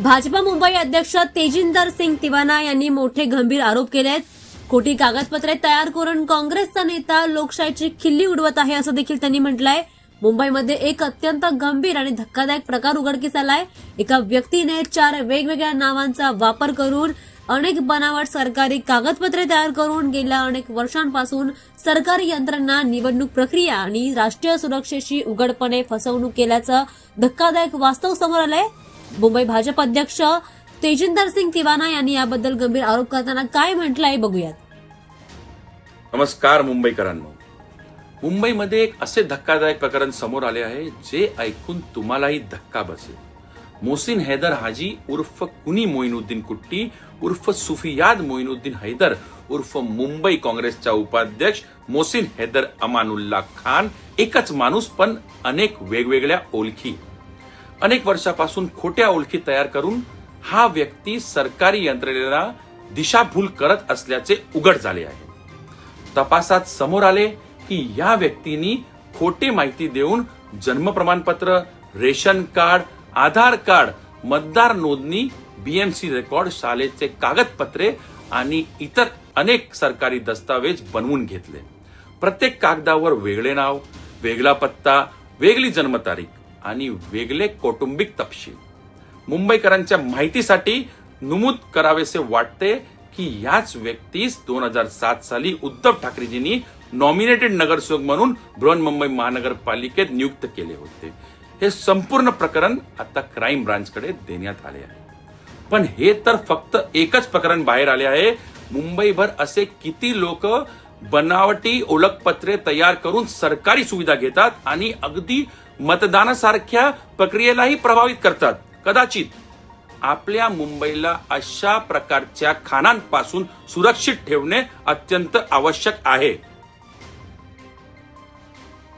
भाजपा मुंबई अध्यक्ष तेजिंदर सिंग तिवाना यांनी मोठे गंभीर आरोप केले आहेत खोटी कागदपत्रे तयार करून काँग्रेसचा नेता लोकशाहीची खिल्ली उडवत आहे असं देखील त्यांनी म्हटलंय. मुंबईमध्ये एक अत्यंत गंभीर आणि धक्कादायक प्रकार उघडकीस आलाय. एका व्यक्तीने चार वेगवेगळ्या नावांचा वापर करून अनेक बनावट सरकारी कागदपत्रे तयार करून गेल्या अनेक वर्षांपासून सरकारी यंत्रणा निवडणूक प्रक्रिया आणि राष्ट्रीय सुरक्षेशी उघडपणे फसवणूक केल्याचं धक्कादायक वास्तव समोर आलंय. मुंबई भाजप अध्यक्ष तेजिंदर सिंग तिवाना यांनी याबद्दल गंभीर आरोप करताना काय म्हटलंय बघूयात. नमस्कार मुंबईकरांनो. मुंबईमध्ये एक असे धक्कादायक प्रकरण समोर आले आहे जे ऐकून तुम्हालाही धक्का बसेल. मोसिन हैदर हाजी उर्फ कुनी मोइनुद्दीन कुट्टी उर्फ सुफियाद मोइनुद्दीन हैदर उर्फ मुंबई काँग्रेसचा उपाध्यक्ष मोसिन हैदर अमानुल्ला खान एकच माणूस पण अनेक वेगवेगळ्या ओळखी. अनेक वर्षापासून खोट्या ओळखी तयार करून हा व्यक्ती सरकारी यंत्रणेला दिशाभूल करत असल्याचे उघड झाले आहे. तपासात समोर आले की या व्यक्तीनी खोटी माहिती देऊन जन्म प्रमाणपत्र रेशन कार्ड आधार कार्ड मतदार नोंदणी बीएमसी रेकॉर्ड शाळेचे कागदपत्रे आणि इतर अनेक सरकारी दस्तावेज बनवून घेतले. प्रत्येक कागदावर वेगळे नाव वेगळा पत्ता वेगळी जन्मतारीख आणि वेगळे कौटुंबिक तपशील. मुंबईकरांच्या माहितीसाठी नमूद करावेसे वाटते की याच व्यक्तीस दोन हजार सात साली उद्धव ठाकरेजींनी नॉमिनेटेड नगरसेवक म्हणून बृहन्मुंबई महानगरपालिकेत नियुक्त केले होते. हे संपूर्ण प्रकरण आता क्राईम ब्रांचकडे देण्यात आले आहे. पण हे तर फक्त एकच प्रकरण बाहेर आले आहे. मुंबईभर असे किती लोक बनावटी ओळखपत्रे तयार करून सरकारी सुविधा घेतात आणि अगदी मतदानासारख्या प्रक्रियेलाही प्रभावित करतात. कदाचित आपल्या मुंबईला अशा प्रकारच्या खाणांपासून सुरक्षित ठेवणे अत्यंत आवश्यक आहे.